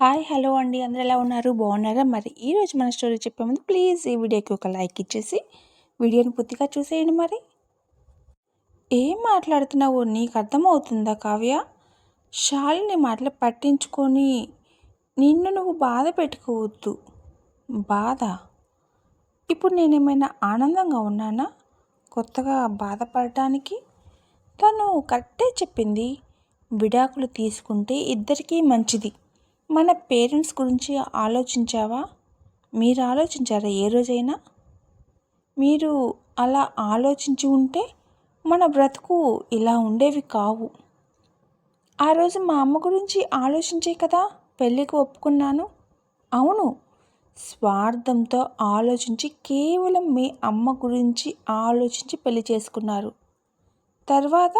Hi hello అండి. అందరూ ఎలా ఉన్నారు? బాగున్నారా? మరి ఈరోజు మన స్టోరీ చెప్పే ముందు ప్లీజ్ ఈ వీడియోకి ఒక లైక్ ఇచ్చేసి వీడియోని పూర్తిగా చూసేయండి మరి. ఏం మాట్లాడుతున్నావు నీకు అర్థమవుతుందా కావ్య? షాలిని మాటలు పట్టించుకొని నిన్ను నువ్వు బాధ పెట్టుకోవద్దు. బాధ? ఇప్పుడు నేనేమైనా ఆనందంగా ఉన్నానా? కొత్తగా బాధపడటానికి? తను కరెక్టే చెప్పింది. విడాకులు తీసుకుంటే ఇద్దరికీ మంచిది. మన పేరెంట్స్ గురించి ఆలోచించావా? మీరు ఆలోచించారా ఏ రోజైనా? మీరు అలా ఆలోచించి ఉంటే మన బ్రతుకు ఇలా ఉండేవి కావు. ఆ రోజు మా అమ్మ గురించి ఆలోచించే కదా పెళ్ళికి ఒప్పుకున్నాను. అవును స్వార్థంతో ఆలోచించి కేవలం మీ అమ్మ గురించి ఆలోచించి పెళ్ళి చేసుకున్నారు. తర్వాత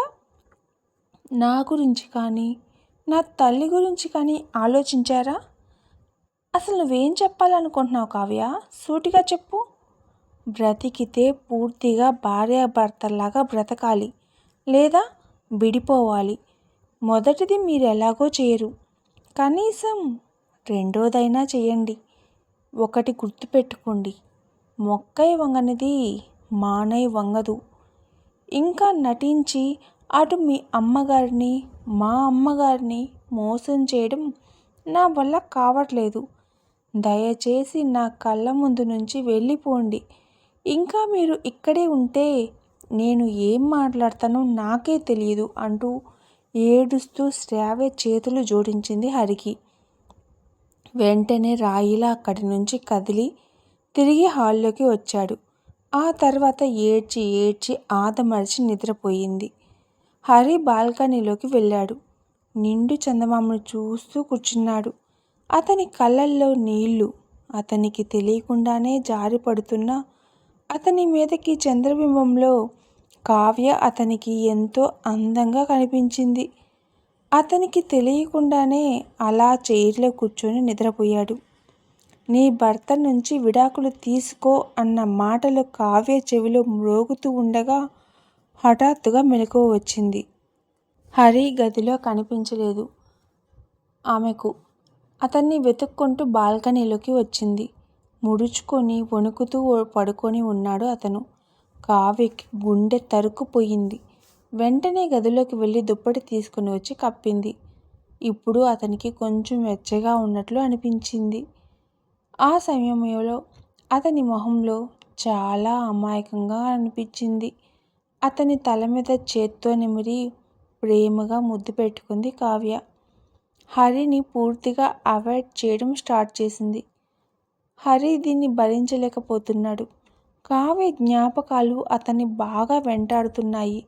నా గురించి కానీ నా తల్లి గురించి కానీ ఆలోచించారా? అసలు నువ్వేం చెప్పాలనుకుంటున్నావు కావ్య? సూటిగా చెప్పు. బ్రతికితే పూర్తిగా భార్యాభర్తల్లాగా బ్రతకాలి. లేదా విడిపోవాలి. మొదటిది మీరు ఎలాగో చేయరు. కనీసం రెండోదైనా చేయండి. ఒకటి గుర్తుపెట్టుకోండి. మొక్కై వంగనిది మానై వంగదు. ఇంకా నటించి అటు మీ అమ్మగారిని మా అమ్మగారిని మోసం చేయడం నా వల్ల కావట్లేదు. దయచేసి నా కళ్ళ ముందు నుంచి వెళ్ళిపోండి. ఇంకా మీరు ఇక్కడే ఉంటే నేను ఏం మాట్లాడతానో నాకే తెలియదు అంటూ ఏడుస్తూ శ్రావ్య చేతులు జోడించింది హరికి. వెంటనే రాయిలా అక్కడి నుంచి కదిలి తిరిగి హాల్లోకి వచ్చాడు. ఆ తర్వాత ఏడ్చి ఏడ్చి ఆదమరిచి నిద్రపోయింది. హరి బాల్కనీలోకి వెళ్ళాడు. నిండు చందమామను చూస్తూ కూర్చున్నాడు. అతని కళ్ళల్లో నీళ్ళు అతనికి తెలియకుండానే జారి పడుతున్న అతని మీదకి చంద్రబింబంలో కావ్య అతనికి ఎంతో అందంగా కనిపించింది. అతనికి తెలియకుండానే అలా చైర్లో కూర్చొని నిద్రపోయాడు. నీ భర్త నుంచి విడాకులు తీసుకో అన్న మాటలు కావ్య చెవిలో మ్రోగుతూ ఉండగా హఠాత్తుగా మెలకువ వచ్చింది. హరి గదిలో కనిపించలేదు. ఆమెకు అతన్ని వెతుక్కుంటూ బాల్కనీలోకి వచ్చింది. ముడుచుకొని వణుకుతూ పడుకొని ఉన్నాడు అతను. కావ్యకి గుండె తరుకుపోయింది వెంటనే గదిలోకి వెళ్ళి దుప్పటి తీసుకుని వచ్చి కప్పింది. ఇప్పుడు అతనికి కొంచెం వెచ్చగా ఉన్నట్లు అనిపించింది. ఆ సమయంలో అతని మొహంలో చాలా అమాయకంగా అనిపించింది. అతని తల మీద చేత్తో నిమిరి ప్రేమగా ముద్దు పెట్టుకుంది కావ్య. హరిని పూర్తిగా అవాయిడ్ చేయడం స్టార్ట్ చేసింది. హరి దీన్ని భరించలేకపోతున్నాడు. కావ్య జ్ఞాపకాలు అతన్ని బాగా వెంటాడుతున్నాయి.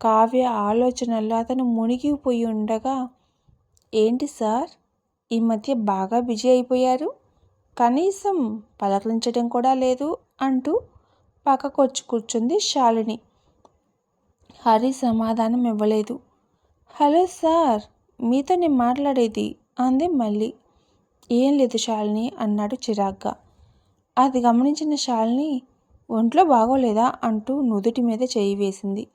కావ్య ఆలోచనల్లో అతను మునిగిపోయి ఉండగా ఏంటి సార్? ఈ మధ్య బాగా బిజీ అయిపోయారు? కనీసం పలకరించడం కూడా లేదు అంటూ పక్కకొచ్చి కూర్చుంది శాలిని. హరి సమాధానం ఇవ్వలేదు. హలో సార్ మీతో నేను మాట్లాడేది అంది మళ్ళీ. ఏం లేదు శాలిని అన్నాడు చిరాగ్గా. అది గమనించిన శాలిని ఒంట్లో బాగోలేదా అంటూ నుదుటి మీద చేయి వేసింది.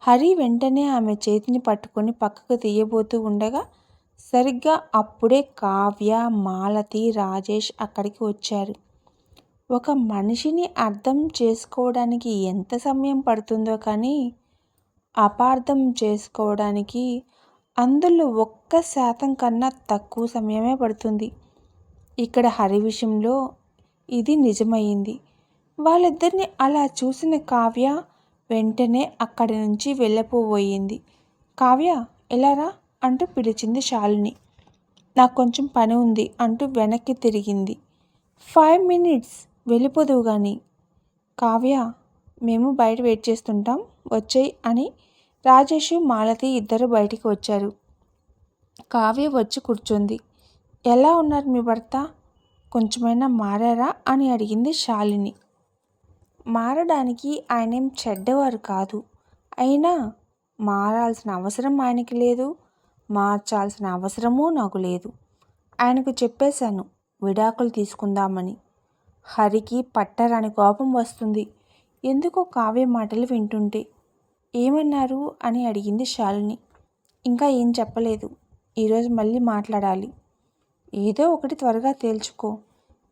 హరి వెంటనే ఆమె చేతిని పట్టుకొని పక్కకు తీయబోతూ ఉండగా సరిగ్గా అప్పుడే కావ్య మాలతి రాజేష్ అక్కడికి వచ్చారు. ఒక మనిషిని అర్థం చేసుకోవడానికి ఎంత సమయం పడుతుందో కానీ అపార్థం చేసుకోవడానికి అందులో ఒక్క శాతం కన్నా తక్కువ సమయమే పడుతుంది. ఇక్కడ హరి విషయంలో ఇది నిజమైంది. వాళ్ళిద్దరిని అలా చూసిన కావ్య వెంటనే అక్కడి నుంచి వెళ్ళిపోబోయింది. కావ్య ఎలారా అంటూ పిలిచింది శాలిని. నాకు కొంచెం పని ఉంది అంటూ వెనక్కి తిరిగింది. ఫైవ్ మినిట్స్ వెళ్ళిపోదువు కానీ కావ్య మేము బయట వెయిట్ చేస్తుంటాం. వచ్చాయి అని రాజేష్ మాలతి ఇద్దరు బయటికి వచ్చారు. కావ్య వచ్చి కూర్చుంది. ఎలా ఉన్నారు మీ భర్త? కొంచెమైనా మారారా? అని అడిగింది శాలిని. మారడానికి ఆయనేం చెడ్డవారు కాదు. అయినా మారాల్సిన అవసరం ఆయనకి లేదు. మార్చాల్సిన అవసరమూ నాకు లేదు. ఆయనకు చెప్పేశాను విడాకులు తీసుకుందామని. హరికి పట్టరాని కోపం వస్తుంది. ఎందుకో కావ్య మాటలు వింటుంటే ఏమన్నారు అని అడిగింది శాలిని. ఇంకా ఏం చెప్పలేదు. ఈరోజు మళ్ళీ మాట్లాడాలి. ఏదో ఒకటి త్వరగా తేల్చుకో.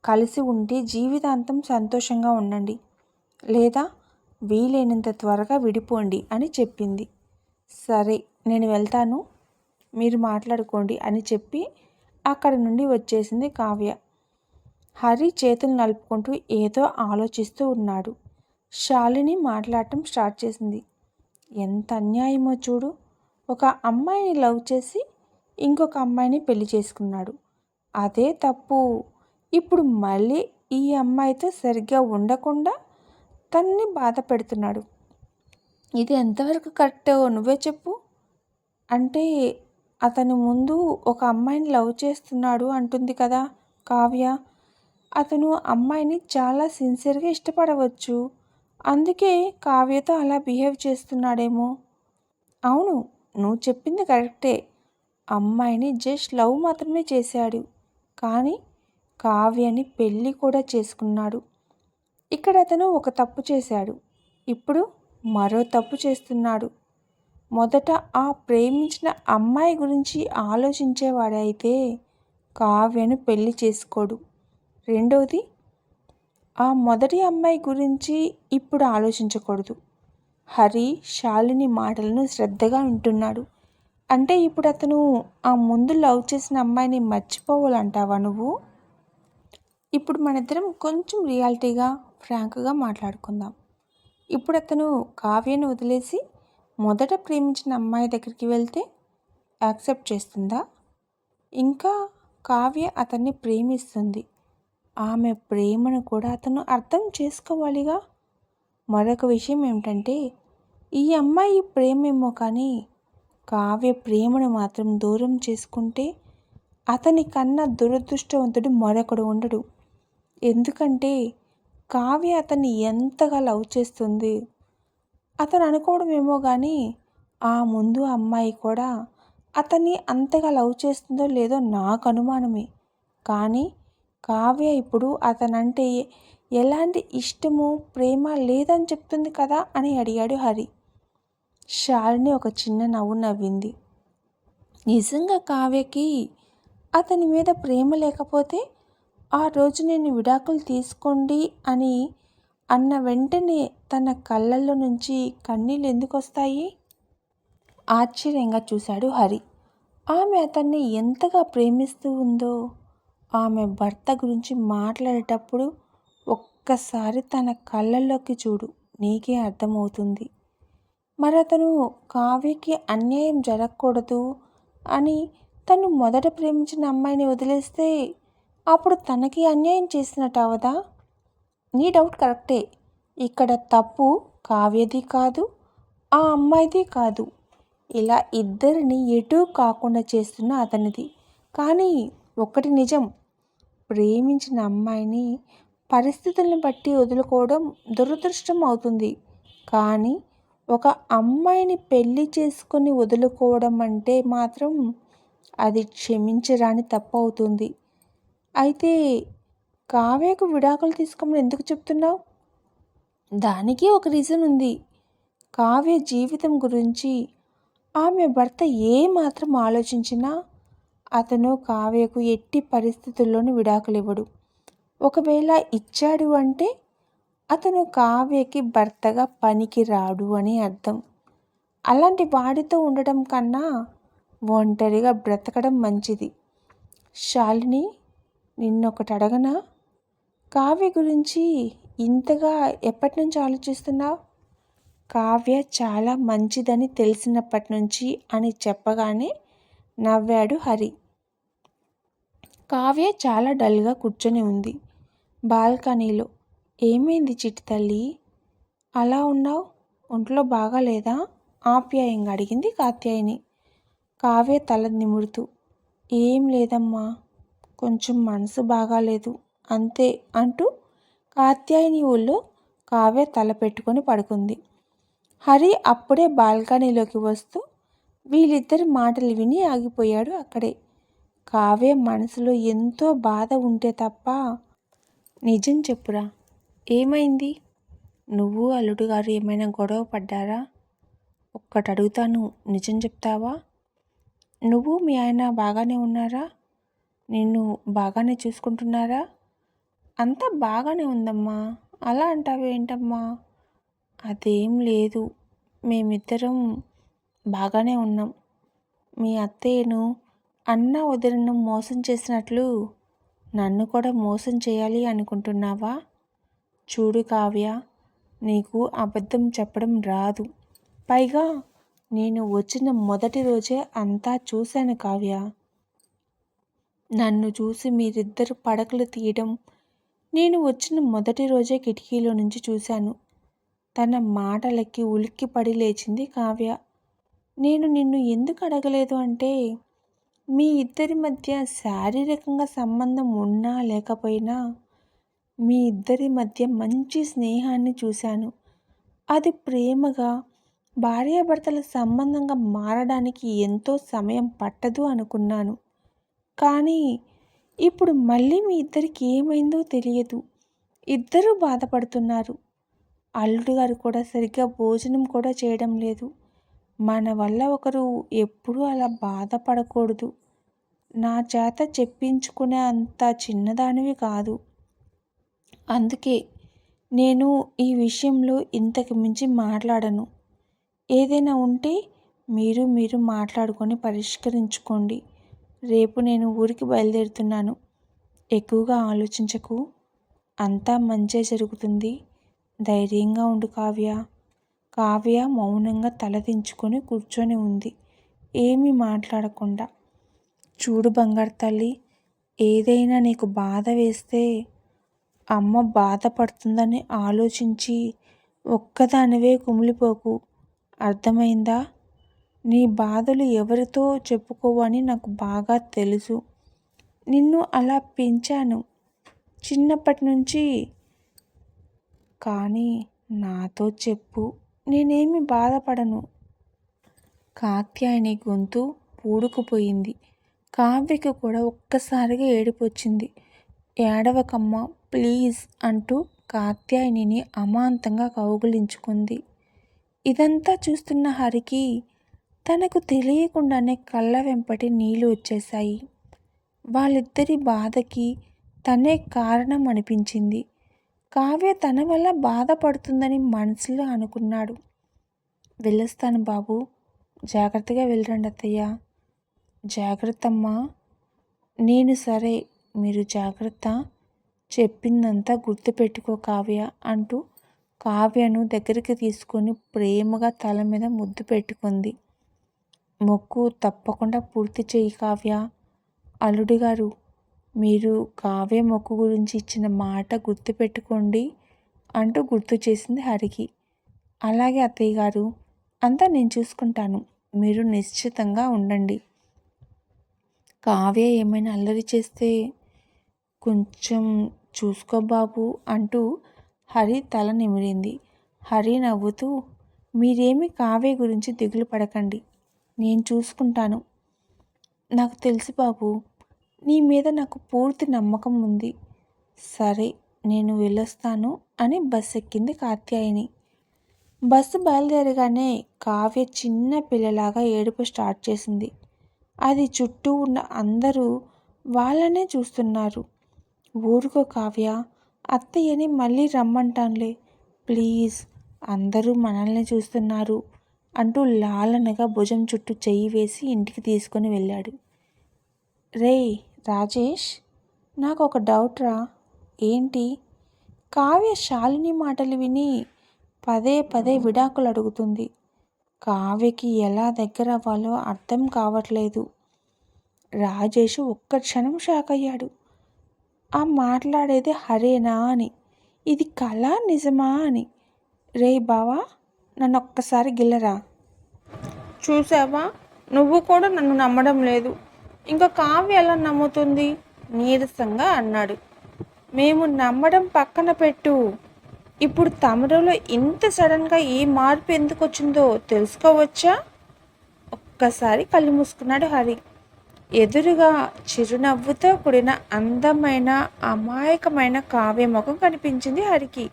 కలిసి ఉంటే జీవితాంతం సంతోషంగా ఉండండి. లేదా వీలైనంత త్వరగా విడిపోండి అని చెప్పింది. సరే నేను వెళ్తాను. మీరు మాట్లాడుకోండి అని చెప్పి అక్కడి నుండి వచ్చేసింది కావ్య. హరి చేతులు నలుపుకుంటూ ఏదో ఆలోచిస్తూ ఉన్నాడు. శాలిని మాట్లాడటం స్టార్ట్ చేసింది. ఎంత అన్యాయమో చూడు. ఒక అమ్మాయిని లవ్ చేసి ఇంకొక అమ్మాయిని పెళ్ళి చేసుకున్నాడు. అదే తప్పు. ఇప్పుడు మళ్ళీ ఈ అమ్మాయితో సరిగ్గా ఉండకుండా తన్ని బాధ పెడుతున్నాడు. ఇది ఎంతవరకు కరెక్ట్ నువ్వే చెప్పు. అంటే అతని ముందు ఒక అమ్మాయిని లవ్ చేస్తున్నాడు అంటుంది కదా కావ్య. అతను అమ్మాయిని చాలా సిన్సియర్గా ఇష్టపడవచ్చు. అందుకే కావ్యతో అలా బిహేవ్ చేస్తున్నాడేమో. అవును నువ్వు చెప్పింది కరెక్టే. అమ్మాయిని జస్ట్ లవ్ మాత్రమే చేశాడు. కానీ కావ్యని పెళ్ళి కూడా చేసుకున్నాడు. ఇక్కడ అతను ఒక తప్పు చేశాడు. ఇప్పుడు మరో తప్పు చేస్తున్నాడు. మొదట ఆ ప్రేమించిన అమ్మాయి గురించి ఆలోచించేవాడైతే కావ్యను పెళ్ళి చేసుకోడు. రెండవది ఆ మొదటి అమ్మాయి గురించి ఇప్పుడు ఆలోచించకూడదు. హరి శాలిని మాటలను శ్రద్ధగా వింటున్నాడు. అంటే ఇప్పుడు అతను ఆ ముందు లవ్ చేసిన అమ్మాయిని మర్చిపోవాలంటావా నువ్వు? ఇప్పుడు మన ఇద్దరం కొంచెం రియాలిటీగా ఫ్రాంక్గా మాట్లాడుకుందాం. ఇప్పుడు అతను కావ్యను వదిలేసి మొదట ప్రేమించిన అమ్మాయి దగ్గరికి వెళ్తే యాక్సెప్ట్ చేస్తుందా? ఇంకా కావ్య అతన్ని ప్రేమిస్తుంది. ఆమె ప్రేమను కూడా అతను అర్థం చేసుకోవాలిగా. మరొక విషయం ఏమిటంటే ఈ అమ్మాయి ప్రేమేమో కానీ కావ్య ప్రేమను మాత్రం దూరం చేసుకుంటే అతని కన్నా దురదృష్టవంతుడు మరొకడు ఉండడు. ఎందుకంటే కావ్య అతన్ని ఎంతగా లవ్ చేస్తుంది అతను అనుకోవడమేమో కానీ ఆ ముందు అమ్మాయి కూడా అతన్ని అంతగా లవ్ చేస్తుందో లేదో నాకు అనుమానమే. కానీ కావ్య ఇప్పుడు అతనంటే ఎలాంటి ఇష్టము ప్రేమ లేదని చెప్తుంది కదా అని అడిగాడు హరి. శాలిని ఒక చిన్న నవ్వు నవ్వింది. నిజంగా కావ్యకి అతని మీద ప్రేమ లేకపోతే ఆ రోజు నేను విడాకులు తీసుకోండి అని అన్న వెంటనే తన కళ్ళల్లో నుంచి కన్నీళ్ళు ఎందుకు వస్తాయి? ఆశ్చర్యంగా చూశాడు హరి. ఆమె అతన్ని ఎంతగా ప్రేమిస్తూ ఉందో ఆమె భర్త గురించి మాట్లాడేటప్పుడు ఒక్కసారి తన కళ్ళల్లోకి చూడు నీకే అర్థమవుతుంది. మరి అతను కావ్యకి అన్యాయం జరగకూడదు అని తను మొదట ప్రేమించిన అమ్మాయిని వదిలేస్తే అప్పుడు తనకి అన్యాయం చేసినట్టు అవదా? నీ డౌట్ కరెక్టే. ఇక్కడ తప్పు కావ్యది కాదు ఆ అమ్మాయిది కాదు. ఇలా ఇద్దరిని ఎటూ కాకుండా చేస్తున్న అతనిది. కానీ ఒకటి నిజం ప్రేమించిన అమ్మాయిని పరిస్థితులను బట్టి వదులుకోవడం దురదృష్టం అవుతుంది. కానీ ఒక అమ్మాయిని పెళ్ళి చేసుకొని వదులుకోవడం అంటే మాత్రం అది క్షమించరాని తప్పు అవుతుంది. అయితే కావ్యకు విడాకులు తీసుకోమని ఎందుకు చెప్తున్నావు? దానికి ఒక రీజన్ ఉంది. కావ్య జీవితం గురించి ఆమె భర్త ఏమాత్రం ఆలోచించినా అతను కావ్యకు ఎట్టి పరిస్థితుల్లోనూ విడాకులు ఇవ్వడు ఒకవేళ ఇచ్చాడు అంటే అతను కావ్యకి భర్తగా పనికి రాడు అని అర్థం. అలాంటి వాడితో ఉండటం కన్నా ఒంటరిగా బ్రతకడం మంచిది. శాలిని నిన్నొకటి అడగనా? కావ్య గురించి ఇంతగా ఎప్పటి నుంచి ఆలోచిస్తున్నావు? కావ్య చాలా మంచిదని తెలిసినప్పటి నుంచి అని చెప్పగానే నవ్వాడు హరి. కావ్య చాలా డల్గా కూర్చొని ఉంది. బాల్కనీలో ఏమైంది చిట్టి తల్లి? అలా ఉన్నావు? ఒంట్లో బాగాలేదా ఆప్యాయంగా అడిగింది కాత్యాయిని. కావ్య తల నిమురుతూ ఏం లేదమ్మా కొంచెం మనసు బాగాలేదు అంతే అంటూ కాత్యాయని ఊళ్ళో కావ్య తల పెట్టుకొని పడుకుంది. హరి అప్పుడే బాల్కనీలోకి వస్తూ వీళ్ళిద్దరి మాటలు విని ఆగిపోయాడు అక్కడే. కావ్య మనసులో ఎంతో బాధ ఉంటే తప్ప నిజం చెప్పురా. ఏమైంది? నువ్వు అల్లుడు గారు ఏమైనా గొడవ పడ్డారా? ఒక్కటి అడుగుతాను నిజం చెప్తావా? నువ్వు మీ ఆయన బాగానే ఉన్నారా? నిన్ను బాగానే చూసుకుంటున్నారా? అంతా బాగానే ఉందమ్మా. అలా అంటావేంటమ్మా? అదేం లేదు. మేమిద్దరం బాగానే ఉన్నాం. మీ అత్తయ్యను అన్న వదినను మోసం చేసినట్లు నన్ను కూడా మోసం చేయాలి అనుకుంటున్నావా? చూడు కావ్య నీకు అబద్ధం చెప్పడం రాదు. పైగా నేను వచ్చిన మొదటి రోజే అంతా చూశాను కావ్య. నన్ను చూసి మీరిద్దరు పడకలు తీయడం నేను వచ్చిన మొదటి రోజే కిటికీలో నుంచి చూశాను. తన మాటలకి ఉలిక్కిపడి లేచింది కావ్య. నేను నిన్ను ఎందుకు అడగలేదు అంటే మీ ఇద్దరి మధ్య శారీరకంగా సంబంధం ఉన్నా లేకపోయినా మీ ఇద్దరి మధ్య మంచి స్నేహాన్ని చూశాను. అది ప్రేమగా భార్యాభర్తల సంబంధంగా మారడానికి ఎంతో సమయం పట్టదు అనుకున్నాను. కానీ ఇప్పుడు మళ్ళీ మీ ఇద్దరికి ఏమైందో తెలియదు. ఇద్దరూ బాధపడుతున్నారు. అల్లుడు గారు కూడా సరిగ్గా భోజనం కూడా చేయడం లేదు. మన వల్ల ఒకరు ఎప్పుడూ అలా బాధపడకూడదు. నా చేత చెప్పించుకునే అంత చిన్నదానివి కాదు. అందుకే నేను ఈ విషయంలో ఇంతకు మించి మాట్లాడను. ఏదైనా ఉంటే మీరు మీరు మాట్లాడుకొని పరిష్కరించుకోండి. రేపు నేను ఊరికి బయలుదేరుతున్నాను. ఎక్కువగా ఆలోచించకు. అంతా మంచే జరుగుతుంది. ధైర్యంగా ఉండు కావ్య. కావ్య మౌనంగా తలదించుకొని కూర్చొని ఉంది. ఏమీ మాట్లాడకుండా. చూడు బంగారు తల్లి ఏదైనా నీకు బాధ వేస్తే అమ్మ బాధపడుతుందని ఆలోచించి ఒక్కదానివే కుమిలిపోకు. అర్థమైందా? నీ బాధలు ఎవరితో చెప్పుకోవని నాకు బాగా తెలుసు. నిన్ను అలా పెంచాను చిన్నప్పటి నుంచి. కానీ నాతో చెప్పు. నేనేమి బాధపడను. కాత్యాయని గొంతు పూడుకుపోయింది. కావ్యకి కూడా ఒక్కసారిగా ఏడిపొచ్చింది. ఏడవకమ్మ ప్లీజ్ అంటూ కాత్యాయనిని అమాంతంగా కౌగులించుకుంది. ఇదంతా చూస్తున్న హరికి తనకు తెలియకుండానే కళ్ళ వెంపటి నీళ్ళు వచ్చేశాయి. వాళ్ళిద్దరి బాధకి తనే కారణం అనిపించింది కావ్య తన వల్ల బాధపడుతుందని మనసులో అనుకున్నాడు. వెళ్ళొస్తాను బాబు. జాగ్రత్తగా వెళ్ళండి అత్తయ్య. జాగ్రత్తమ్మా. నేను సరే మీరు జాగ్రత్త. చెప్పిందంతా గుర్తుపెట్టుకో కావ్య అంటూ కావ్యను దగ్గరికి తీసుకొని ప్రేమగా తల మీద ముద్దు పెట్టుకుంది. మొక్కు తప్పకుండా పూర్తి చేయి కావ్య. అల్లుడి గారు మీరు కావ్య మొక్కు గురించి ఇచ్చిన మాట గుర్తుపెట్టుకోండి అంటూ గుర్తు చేసింది హరికి. అలాగే అత్తయ్య గారు అంతా నేను చూసుకుంటాను. మీరు నిశ్చితంగా ఉండండి. కావ్య ఏమైనా అల్లరి చేస్తే కొంచెం చూసుకో బాబు అంటూ హరి తల నిమిరింది. హరి నవ్వుతూ మీరేమి కావ్య గురించి దిగులు పడకండి. నేను చూసుకుంటాను. నాకు తెలుసు బాబు నీ మీద నాకు పూర్తి నమ్మకం ఉంది. సరే నేను వెళ్ళొస్తాను అని బస్ ఎక్కింది కాత్యాయని బస్సు బయలుదేరగానే కావ్య చిన్న పిల్లలాగా ఏడుపు స్టార్ట్ చేసింది. అది చుట్టూ ఉన్న అందరూ వాళ్ళనే చూస్తున్నారు. ఊరుకో కావ్య అత్తయ్యని మళ్ళీ రమ్మంటానులే. ప్లీజ్ అందరూ మనల్ని చూస్తున్నారు అంటూ లాలనగా భుజం చుట్టూ చెయ్యి వేసి ఇంటికి తీసుకొని వెళ్ళాడు. రే రాజేష్ నాకు ఒక డౌట్ రా. ఏంటి? కావ్య శాలిని మాటలు విని పదే పదే విడాకులు అడుగుతుంది. కావ్యకి ఎలా దగ్గర అవ్వాలో అర్థం కావట్లేదు. రాజేష్ ఒక్క క్షణం షాక్ అయ్యాడు. ఆ మాట్లాడేది హరేనా అని. ఇది కళ నిజమా అని. రే బావా నన్ను ఒక్కసారి గిల్లరా. చూసావా? నువ్వు కూడా నన్ను నమ్మడం లేదు. ఇంకా కావ్య ఎలా నమ్ముతుంది? నీరసంగా అన్నాడు. మేము నమ్మడం పక్కన పెట్టు. ఇప్పుడు తమరులో ఇంత సడన్గా ఏ మార్పు ఎందుకు వచ్చిందో తెలుసుకోవచ్చా? ఒక్కసారి కళ్ళు మూసుకున్నాడు హరి. ఎదురుగా చిరునవ్వుతో కూడిన అందమైన అమాయకమైన కావ్య ముఖం కనిపించింది హరికి.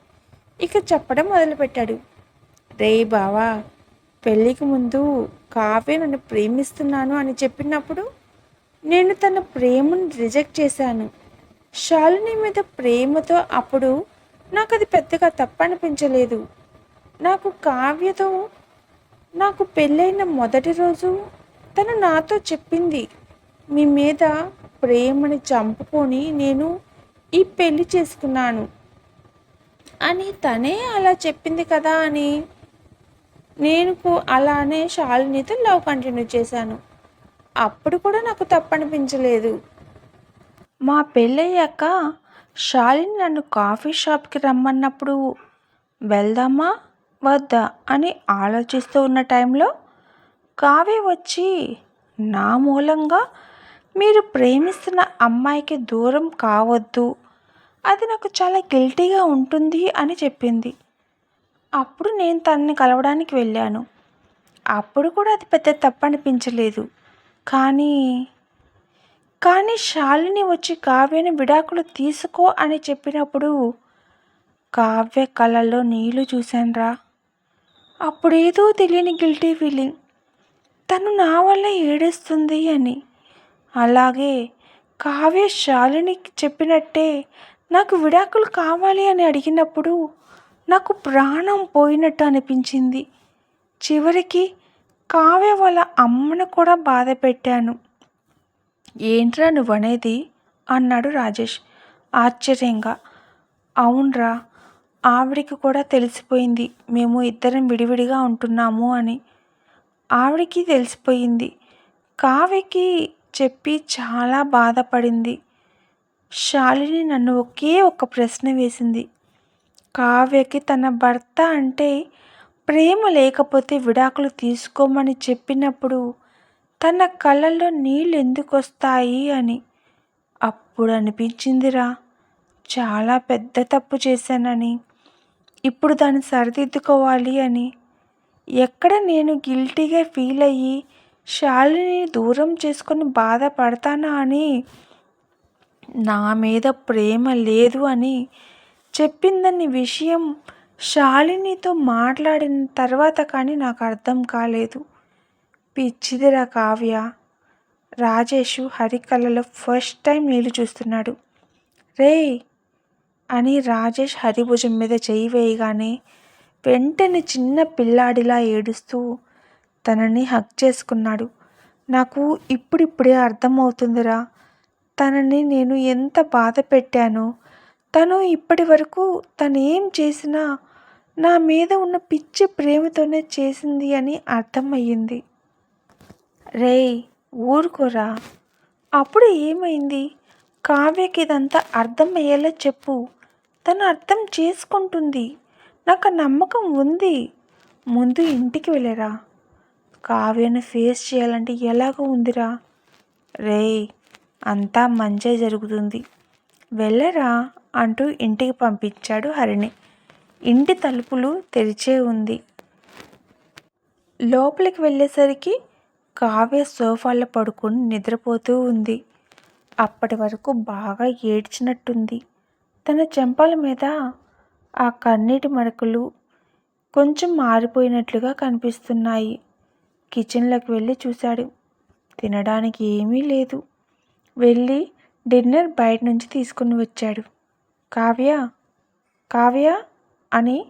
ఇక చెప్పడం మొదలుపెట్టాడు. రే బావా పెళ్ళికి ముందు కావ్య నన్ను ప్రేమిస్తున్నాను అని చెప్పినప్పుడు నేను తన ప్రేమను రిజెక్ట్ చేశాను. శాలిని మీద ప్రేమతో అప్పుడు నాకు అది పెద్దగా తప్పనిపించలేదు. నాకు కావ్యతో నాకు పెళ్ళైన మొదటి రోజు తను నాతో చెప్పింది మీ మీద ప్రేమని చంపుకొని నేను ఈ పెళ్ళి చేసుకున్నాను. అని తనే అలా చెప్పింది కదా అని నేను అలానే శాలినితో లవ్ కంటిన్యూ చేశాను. అప్పుడు కూడా నాకు తప్పనిపించలేదు. మా పెళ్ళయ్యాక షాలిని నన్ను కాఫీ షాప్కి రమ్మన్నప్పుడు వెళ్దామా వద్దా అని ఆలోచిస్తూ ఉన్న టైంలో కావ్య వచ్చి నా మూలంగా మీరు ప్రేమిస్తున్న అమ్మాయికి దూరం కావద్దు అది నాకు చాలా గిల్టీగా ఉంటుంది అని చెప్పింది. అప్పుడు నేను తనని కలవడానికి వెళ్ళాను. అప్పుడు కూడా అది పెద్ద తప్పు అనిపించలేదు కానీ కానీ శాలిని వచ్చి కావ్యని విడాకులు తీసుకో అని చెప్పినప్పుడు కావ్య కళ్ళల్లో నీళ్ళు చూశానురా. అప్పుడేదో తెలియని గిల్టీ ఫీలింగ్. తను నా వల్ల ఏడుస్తుంది అని. అలాగే కావ్య శాలిని చెప్పినట్టే నాకు విడాకులు కావాలి అని అడిగినప్పుడు నాకు ప్రాణం పోయినట్టు అనిపించింది. చివరికి కావ్య వాళ్ళ అమ్మను కూడా బాధ పెట్టాను ఏంట్రా నువ్వనేది? అన్నాడు రాజేష్. ఆశ్చర్యంగా. అవునరా ఆవిడికి కూడా తెలిసిపోయింది. మేము ఇద్దరం విడివిడిగా ఉంటున్నాము అని. ఆవిడికి తెలిసిపోయింది. కావ్యకి చెప్పి చాలా బాధపడింది. శాలిని నన్ను ఒకే ఒక ప్రశ్న వేసింది. కావ్యకి తన భర్త అంటే ప్రేమ లేకపోతే విడాకులు తీసుకోమని చెప్పినప్పుడు తన కళ్ళల్లో నీళ్ళు ఎందుకు వస్తాయి అని అప్పుడు అనిపించిందిరా. చాలా పెద్ద తప్పు చేశానని. ఇప్పుడు దాన్ని సరిదిద్దుకోవాలి అని. ఎక్కడ నేను గిల్టీగా ఫీల్ అయ్యి శాలిని దూరం చేసుకొని బాధపడతానా అని. నా మీద ప్రేమ లేదు అని చెప్పిందని విషయం శాలినితో మాట్లాడిన తర్వాత కానీ నాకు అర్థం కాలేదు. పిచ్చిదిరా కావ్య. రాజేషు హరి కళ్ళలో ఫస్ట్ టైం నీళ్ళు చూస్తున్నాడు. రే అని రాజేష్ హరి భుజం మీద చేయి వేయగానే వెంటనే చిన్న పిల్లాడిలా ఏడుస్తూ తనని హక్ చేసుకున్నాడు. నాకు ఇప్పుడిప్పుడే అర్థమవుతుందిరా. తనని నేను ఎంత బాధ పెట్టానో తను ఇప్పటి వరకు తను ఏం చేసినా నా మీద ఉన్న పిచ్చి ప్రేమతోనే చేసింది అని అర్థమయ్యింది. రేయ్ ఊరుకోరా. అప్పుడు ఏమైంది? కావ్యకి ఇదంతా అర్థమయ్యేలా చెప్పు. తను అర్థం చేసుకుంటుంది. నాకు నమ్మకం ఉంది. ముందు ఇంటికి వెళ్ళరా. కావ్యను ఫేస్ చేయాలంటే ఎలాగో ఉందిరా. రేయ్ అంతా మంచే జరుగుతుంది. వెళ్ళరా అంటూ ఇంటికి పంపించాడు హరిణి. ఇంటి తలుపులు తెరిచే ఉంది. లోపలికి వెళ్ళేసరికి కావ్య సోఫాలో పడుకుని నిద్రపోతూ ఉంది. అప్పటి వరకు బాగా ఏడ్చినట్టుంది. తన చెంపల మీద ఆ కన్నీటి మరకలు కొంచెం మారిపోయినట్లుగా కనిపిస్తున్నాయి. కిచెన్లోకి వెళ్ళి చూశాడు. తినడానికి ఏమీ లేదు. వెళ్ళి డిన్నర్ బయట నుంచి తీసుకుని వచ్చాడు. కావ్య? కావ్య? అని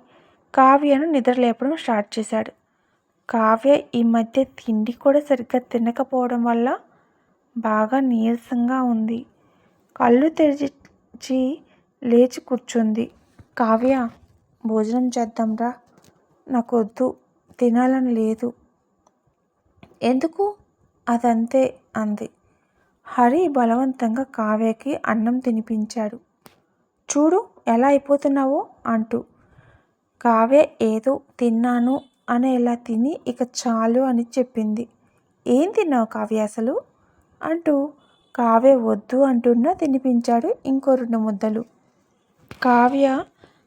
కావ్యను నిద్రలేపడం స్టార్ట్ చేశాడు. కావ్య ఈ మధ్య తిండి కూడా సరిగ్గా తినకపోవడం వల్ల బాగా నీరసంగా ఉంది. కళ్ళు తెరిచి లేచి కూర్చుంది. కావ్య భోజనం చేద్దాంరా. నాకు వద్దు తినాలని లేదు. ఎందుకు? అదంతే అంది. హరి బలవంతంగా కావ్యకి అన్నం తినిపించాడు. చూడు ఎలా అయిపోతున్నావో అంటూ కావ్య ఏదో తిన్నాను అనేలా తిని ఇక చాలు అని చెప్పింది. ఏం తిన్నావు కావ్య అసలు? అంటూ కావ్య వద్దు అంటున్నా తినిపించాడు ఇంకో రెండు ముద్దలు. కావ్య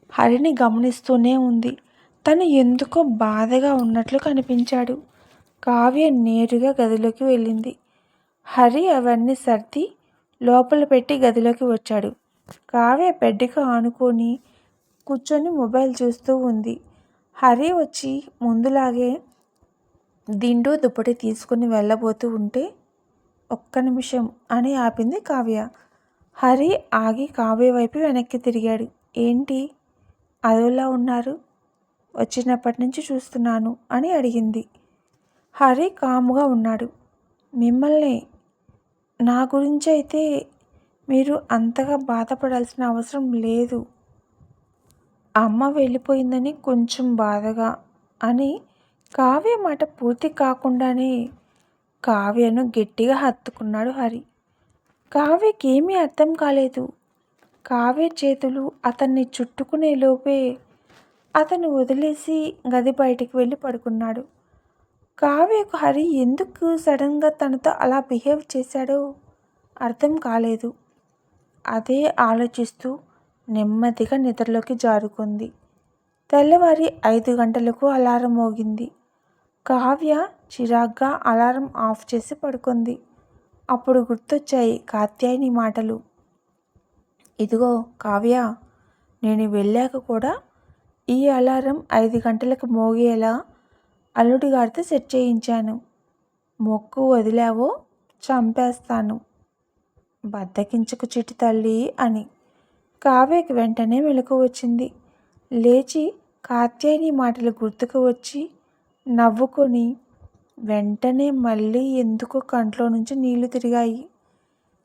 హరిని గమనిస్తూనే ఉంది. తను ఎందుకో బాధగా ఉన్నట్లు కనిపించాడు. కావ్య నేరుగా గదిలోకి వెళ్ళింది. హరి అవన్నీ సర్ది లోపల పెట్టి గదిలోకి వచ్చాడు. కావ్య బెడ్కి ఆనుకొని కూర్చొని మొబైల్ చూస్తూ ఉంది. హరి వచ్చి ముందులాగే దిండు దుప్పటి తీసుకుని వెళ్ళబోతూ ఉంటే ఒక్క నిమిషం అని ఆపింది కావ్య. హరి ఆగి కావ్య వైపు వెనక్కి తిరిగాడు. ఏంటి? అదోలా ఉన్నారు? వచ్చినప్పటి నుంచి చూస్తున్నాను అని అడిగింది. హరి కాముగా ఉన్నాడు. మిమ్మల్ని? నా గురించి అయితే మీరు అంతగా బాధపడాల్సిన అవసరం లేదు. అమ్మ వెళ్ళిపోయిందని కొంచెం బాధగా అని కావ్య మాట పూర్తి కాకుండానే కావ్యను గట్టిగా హత్తుకున్నాడు హరి. కావ్యకి ఏమీ అర్థం కాలేదు. కావ్య చేతులు అతన్ని చుట్టుకునే లోపే అతను వదిలేసి గది బయటికి వెళ్ళి పడుకున్నాడు. కావ్యకు హరి ఎందుకు సడన్గా తనతో అలా బిహేవ్ చేశాడో అర్థం కాలేదు. అదే ఆలోచిస్తూ నెమ్మదిగా నిద్రలోకి జారుకుంది. తెల్లవారి ఐదు గంటలకు అలారం మోగింది. కావ్య చిరాగ్గా అలారం ఆఫ్ చేసి పడుకుంది. అప్పుడు గుర్తొచ్చాయి కాత్యాయని మాటలు. ఇదిగో కావ్య నేను వెళ్ళాక కూడా ఈ అలారం ఐదు గంటలకు మోగేలా అల్లుడి గారితో సెట్ చేయించాను. మొక్కు వదిలావో చంపేస్తాను. బద్దకించకు చిటి తల్లి అని కావ్యకి వెంటనే మెలకు వచ్చింది. లేచి కాత్యాయని మాటలు గుర్తుకు వచ్చి నవ్వుకొని వెంటనే మళ్ళీ ఎందుకో కంట్లో నుంచి నీళ్ళు తిరిగాయి.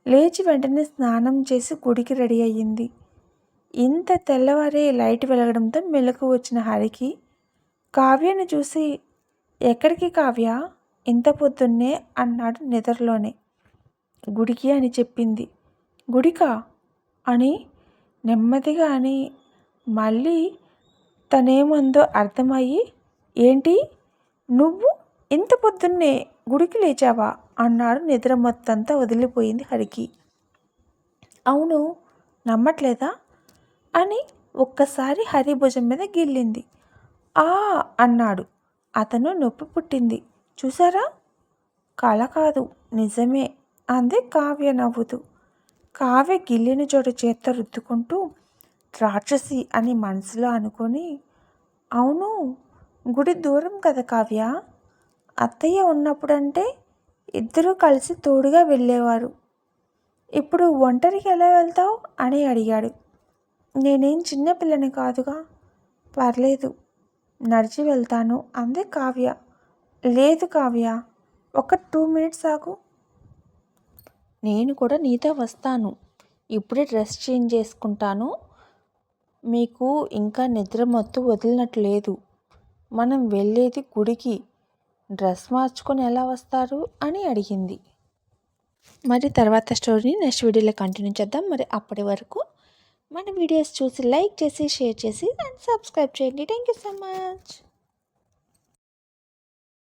లేచి వెంటనే స్నానం చేసి గుడికి రెడీ అయ్యింది. ఇంత తెల్లవారే లైట్ వెలగడంతో మెలకు వచ్చిన హరికి కావ్యను చూసి ఎక్కడికి కావ్య? ఇంత పొద్దున్నే అన్నాడు నిద్రలోనే. గుడికి అని చెప్పింది. గుడికా? అని నెమ్మదిగానే మళ్ళీ తనేమందో అర్థమయ్యి ఏంటి? నువ్వు ఇంత పొద్దున్నే గుడికి లేచావా? అన్నాడు నిద్ర మొత్తంతా వదిలిపోయింది హరికి. అవును నమ్మట్లేదా? అని ఒక్కసారి హరి భుజం మీద గిల్లింది. ఆ! అన్నాడు. అతను నొప్పి పుట్టింది. చూసారా? కళ కాదు నిజమే అంది కావ్య నవ్వుతూ. కావ్య గిల్లిన చోటు చేత్తో రుద్దుకుంటూ రాక్షసి అని మనసులో అనుకొని అవును గుడి దూరం కదా కావ్య. అత్తయ్య ఉన్నప్పుడంటే ఇద్దరూ కలిసి తోడుగా వెళ్ళేవారు. ఇప్పుడు ఒంటరికి ఎలా వెళ్తావు అని అడిగాడు. నేనేం చిన్నపిల్లని కాదుగా. పర్లేదు నడిచి వెళ్తాను అంది కావ్య. లేదు కావ్య ఒక టూ మినిట్స్ ఆగు. నేను కూడా నీతో వస్తాను. ఇప్పుడే డ్రెస్ చేంజ్ చేసుకుంటాను. మీకు ఇంకా నిద్ర మత్తు వదిలినట్టు లేదు మనం వెళ్ళేది గుడికి. డ్రెస్ మార్చుకొని ఎలా వస్తారు? అని అడిగింది. మరి తర్వాత స్టోరీని నెక్స్ట్ వీడియోలో కంటిన్యూ చేద్దాం. మరి అప్పటి వరకు మన వీడియోస్ చూసి లైక్ చేసి షేర్ చేసి అండ్ సబ్స్క్రైబ్ చేయండి. Thank you so much.